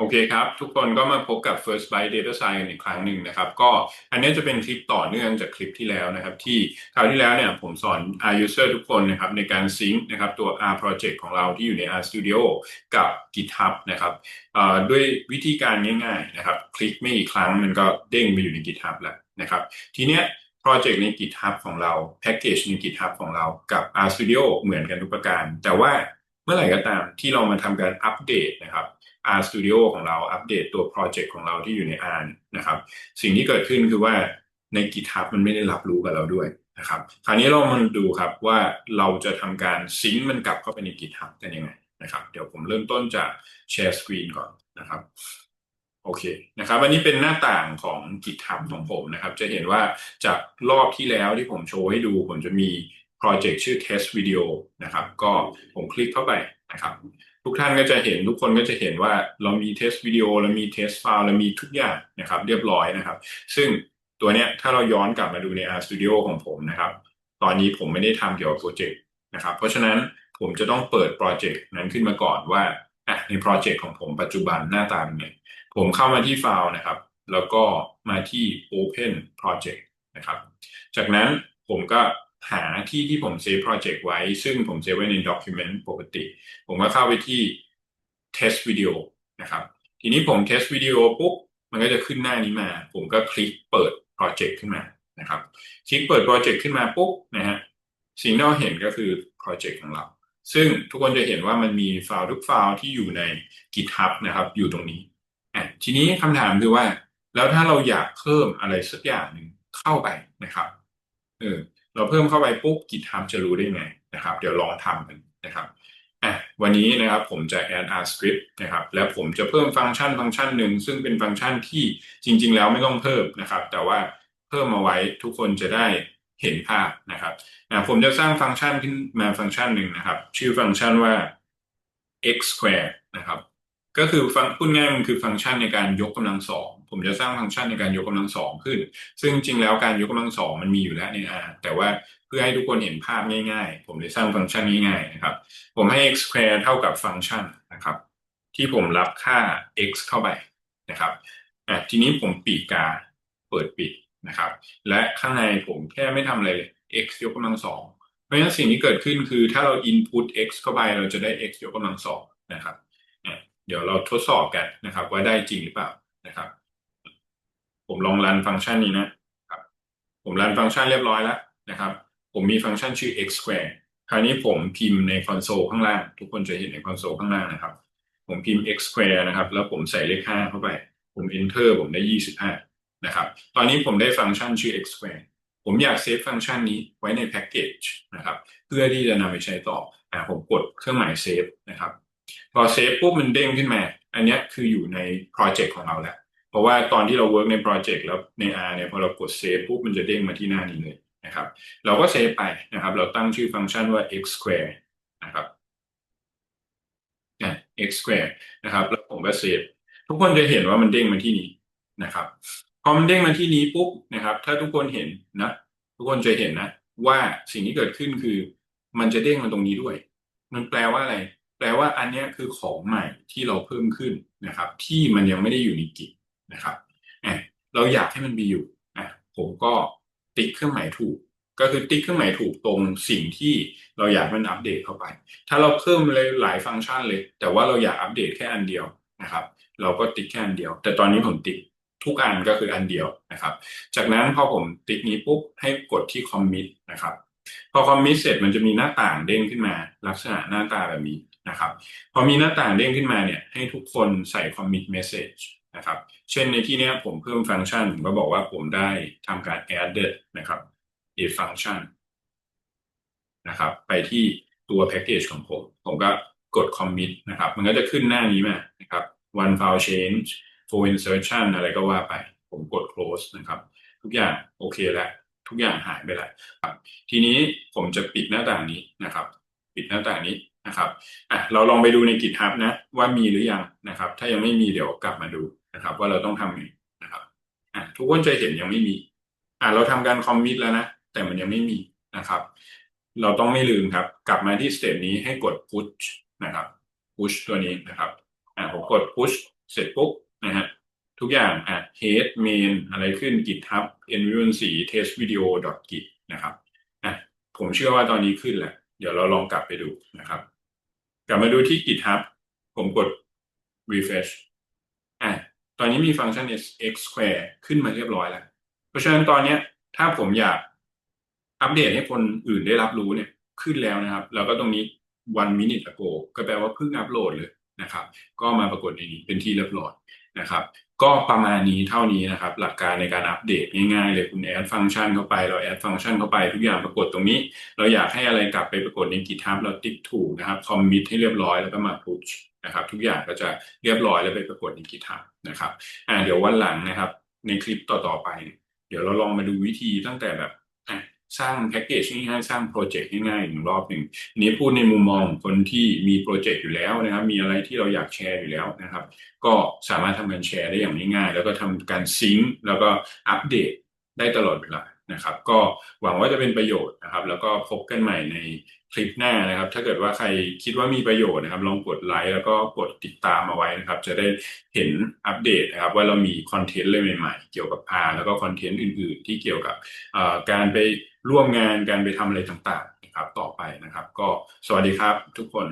โอเคครับ ทุกคนก็มาพบกับ First Byte Data Science อีกครั้งหนึ่งนะครับ ก็อันนี้จะเป็นคลิปต่อเนื่องจากคลิปที่แล้วนะครับ ที่คราวที่แล้วเนี่ยผมสอน R user ทุกคนนะครับในการซิงค์นะครับตัว R project ของเราที่อยู่ใน R Studio กับ GitHub นะครับด้วยวิธีการง่ายๆนะครับ คลิกไม่กี่ครั้งมันก็เด้งไปอยู่ใน GitHub แล้วนะครับ ทีเนี้ยโปรเจกต์ใน GitHub ของเราแพ็กเกจใน GitHub ของเรากับ R Studio เหมือนกันทุกประการ แต่ว่าเมื่อไหร่ก็ตามที่เรามาทำการอัปเดตนะครับ R Studio ของเราอัปเดตตัวโปรเจกต์ของเราที่อยู่ใน R นะครับ สิ่งที่เกิดขึ้นคือว่าใน GitHub มันไม่ได้รับรู้กับเราด้วยนะครับคราวนี้เรามาดูครับว่าเราจะทำการซิงค์มันกลับเข้าไปใน GitHub กันยังไงนะครับ เดี๋ยวผมเริ่มต้นจากแชร์สกรีนก่อนนะครับโอเคนะครับอันนี้เป็นหน้าต่างของ GitHub ของผมนะครับ จะเห็นว่าจากรอบที่แล้วที่ผมโชว์ให้ดู ผมจะมีโปรเจกต์ชื่อ test video นะครับ ก็ผมคลิกเข้าไป นะครับ ทุกท่านก็จะเห็นทุกคนก็จะเห็นว่าเรามี test video เรามี test file เรามีทุกอย่างนะครับ เรียบร้อยนะครับ ซึ่งตัวเนี้ยถ้าเราย้อนกลับมาดูใน R Studio ของผมนะครับ ตอนนี้ผมไม่ได้ทำเกี่ยวกับโปรเจกต์นะครับ เพราะฉะนั้นผมจะต้องเปิดโปรเจกต์นั้นขึ้นมาก่อนว่าอะในโปรเจกต์ของผมปัจจุบันหน้าตาเป็นไงผมเข้ามาที่ไฟล์นะครับ แล้วก็มาที่ Open Project นะครับ จากนั้นผมก็ หาที่ที่ผมเซฟโปรเจกต์ไว้ ซึ่งผมเซฟไว้ใน Document ปกติ ผมก็เข้าไปที่ Test Video นะครับ ทีนี้ผม Test Video ปุ๊บ มันก็จะขึ้นหน้านี้มา ผมก็คลิกเปิดโปรเจกต์ขึ้นมานะครับ คลิกเปิดโปรเจกต์ขึ้นมาปุ๊บนะฮะสิ่งที่เราเห็นก็คือโปรเจกต์ของเรา ซึ่งทุกคนจะเห็นว่ามันมีไฟล์ทุกไฟล์ที่อยู่ใน GitHub นะครับ อยู่ตรงนี้อะทีนี้คำถามคือว่า แล้วถ้าเราอยากเพิ่มอะไรสักอย่างหนึ่งเข้าไปนะครับเออ เราเพิ่มเข้าไปปุ๊บ GitHub จะรู้ได้ไงนะครับ เดี๋ยวลองทำกันนะครับอะวันนี้นะครับผมจะ add R script นะครับ แล้วผมจะเพิ่มฟังก์ชันฟังก์ชันหนึ่ง ซึ่งเป็นฟังก์ชันที่จริง ๆ แล้วไม่ต้องเพิ่มนะครับ แต่ว่าเพิ่มมาไว้ทุกคนจะได้เห็นภาพนะครับนะผมจะสร้างฟังก์ชันขึ้นมาฟังก์ชันหนึ่งนะครับ ชื่อฟังก์ชันว่า x square นะครับ ก็คือฟังพูดง่ายมันคือฟังก์ชันในการยกกำลังสอง ผมจะสร้างฟังก์ชันในการยกกำลังสองขึ้น ซึ่งจริงแล้วการยกกำลังสองมันมีอยู่แล้วใน R แต่ว่าเพื่อให้ทุกคนเห็นภาพง่ายๆ ผมเลยสร้างฟังก์ชันง่ายๆนะครับ ผมให้ x square เท่ากับฟังก์ชันนะครับ ที่ผมรับค่า x เข้าไปนะครับอะทีนี้ผมปีกกาเปิดปิดนะครับ และข้างในผมแค่ไม่ทำอะไรเลย x ยกกำลังสองเพราะฉะนั้นสิ่งที่เกิดขึ้นคือถ้าเรา input x เข้าไปเราจะได้ x ยกกำลังสองนะครับ เดี๋ยวเราทดสอบกันนะครับ ว่าได้จริงหรือเปล่านะครับ ผมลองรันฟังก์ชันนี้นะครับ ผมรันฟังก์ชันเรียบร้อยแล้วนะครับ ผมมีฟังก์ชันชื่อ x square คราวนี้ผมพิมพ์ในคอนโซลข้างล่าง ทุกคนจะเห็นในคอนโซลข้างล่างนะครับ ผมพิมพ์ x square นะครับ แล้วผมใส่เลขห้าเข้าไป ผม enter ผมได้ยี่สิบห้านะครับ ตอนนี้ผมได้ฟังก์ชันชื่อ x square ผมอยากเซฟฟังก์ชันนี้ไว้ในแพ็กเกจนะครับ เพื่อที่จะนำไปใช้ต่ออ่าผมกดเครื่องหมายเซฟนะครับ พอเซฟปุ๊บมันเด้งขึ้นมา อันนี้คืออยู่ในโปรเจกต์ของเราแล้ว เพราะว่าตอนที่เราเวิร์กในโปรเจกต์แล้วใน R เนี่ยพอเรากดเซฟปุ๊บมันจะเด้งมาที่หน้านี้เลยนะครับ เราก็เซฟไปนะครับ เราตั้งชื่อฟังก์ชันว่า x square นะครับ x square นะครับ แล้วผมก็เซฟทุกคนจะเห็นว่ามันเด้งมาที่นี้นะครับพอมันเด้งมาที่นี้ปุ๊บนะครับ ถ้าทุกคนเห็นนะ ทุกคนจะเห็นนะ ว่าสิ่งที่เกิดขึ้นคือ มันจะเด้งมาตรงนี้ด้วย มันแปลว่าอะไร แปลว่าอันนี้คือของใหม่ที่เราเพิ่มขึ้นนะครับ ที่มันยังไม่ได้อยู่ในกิจ นะครับเราอยากให้มันมีอยู่อะผมก็ติ๊กเครื่องหมายถูก ก็คือติ๊กเครื่องหมายถูกตรงสิ่งที่เราอยากมันอัปเดตเข้าไป ถ้าเราเพิ่มเลยหลายฟังก์ชันเลย แต่ว่าเราอยากอัปเดตแค่อันเดียวนะครับ เราก็ติ๊กแค่อันเดียว แต่ตอนนี้ผมติ๊กทุกอันก็คืออันเดียวนะครับ จากนั้นพอผมติ๊กนี้ปุ๊บให้กดที่ commit นะครับ พอ commit เสร็จมันจะมีหน้าต่างเด้งขึ้นมา ลักษณะหน้าตาแบบนี้นะครับ พอมีหน้าต่างเด้งขึ้นมาเนี่ยให้ทุกคนใส่ commit message นะครับ เช่นในที่นี้ผมเพิ่มฟังก์ชันผมก็บอกว่าผมได้ทำการ added นะครับ a function นะครับ ไปที่ตัว package ของผม ผมก็กด commit นะครับ มันก็จะขึ้นหน้านี้มานะครับ one file change for insertion อะไรก็ว่าไป ผมกด close นะครับ ทุกอย่างโอเคแล้วทุกอย่างหายไปแล้วทีนี้ผมจะปิดหน้าต่างนี้นะครับ ปิดหน้าต่างนี้ นะครับอะเราลองไปดูใน GitHub นะ ว่ามีหรือยังนะครับ ถ้ายังไม่มีเดี๋ยวกลับมาดูนะครับ ว่าเราต้องทำไงนะครับอะทุกคนจะเห็นยังไม่มีอะเราทำการคอมมิตแล้วนะ แต่มันยังไม่มีนะครับ เราต้องไม่ลืมครับ กลับมาที่สเต็ปนี้ให้กด push นะครับ push ตัวนี้นะครับอะผมกด push เสร็จปุ๊บนะฮะทุกอย่างอะ head main อะไรขึ้น github environment 4 test video git นะครับอะผมเชื่อว่าตอนนี้ขึ้นแหล้วเดี๋ยวเราลองกลับไปดูนะครับ กลับมาดูที่ github ผมกด refresh อะตอนนี้มีฟังก์ชัน x square ขึ้นมาเรียบร้อยแล้ว เพราะฉะนั้นตอนนี้ถ้าผมอยากอัปเดตให้คนอื่นได้รับรู้เนี่ยขึ้นแล้วนะครับ แล้วก็ตรงนี้ one minute ago ก็แปลว่าเพิ่งอัปโหลดเลยนะครับ ก็มาปรากฏในนี้เป็นที่เรียบร้อยนะครับ ก็ประมาณนี้เท่านี้นะครับ หลักการในการอัปเดตง่ายๆเลยคุณแอดฟังก์ชันเข้าไปเราแอดฟังก์ชันเข้าไปทุกอย่างปรากฏตรงนี้ เราอยากให้อะไรกลับไปปรากฏใน GitHub เราติ๊กถูกนะครับคอมมิตให้เรียบร้อยแล้วก็มาพุชนะครับ ทุกอย่างก็จะเรียบร้อยแล้วไปปรากฏใน GitHub นะครับอ่าเดี๋ยววันหลังนะครับ ในคลิปต่อๆไป เดี๋ยวเราลองมาดูวิธีตั้งแต่แบบ สร้างแพ็กเกจง่ายๆสร้างโปรเจกต์ง่ายๆหนึ่งรอบหนึ่งนี้พูดในมุมมองคนที่มีโปรเจกต์อยู่แล้วนะครับ มีอะไรที่เราอยากแชร์อยู่แล้วนะครับ ก็สามารถทำการแชร์ได้อย่างง่ายๆแล้วก็ทำการซิงค์แล้วก็อัปเดตได้ตลอดเวลานะครับ ก็หวังว่าจะเป็นประโยชน์นะครับ แล้วก็พบกันใหม่ในคลิปหน้านะครับ ถ้าเกิดว่าใครคิดว่ามีประโยชน์นะครับ ลองกดไลค์แล้วก็กดติดตามเอาไว้นะครับ จะได้เห็นอัปเดตนะครับ ว่าเรามีคอนเทนต์อะไรใหม่ๆ เกี่ยวกับพาแล้วก็คอนเทนต์อื่นๆ ที่เกี่ยวกับการไป ร่วมงานการไปทำอะไรต่างๆนะครับต่อไปนะครับ ก็สวัสดีครับทุกคน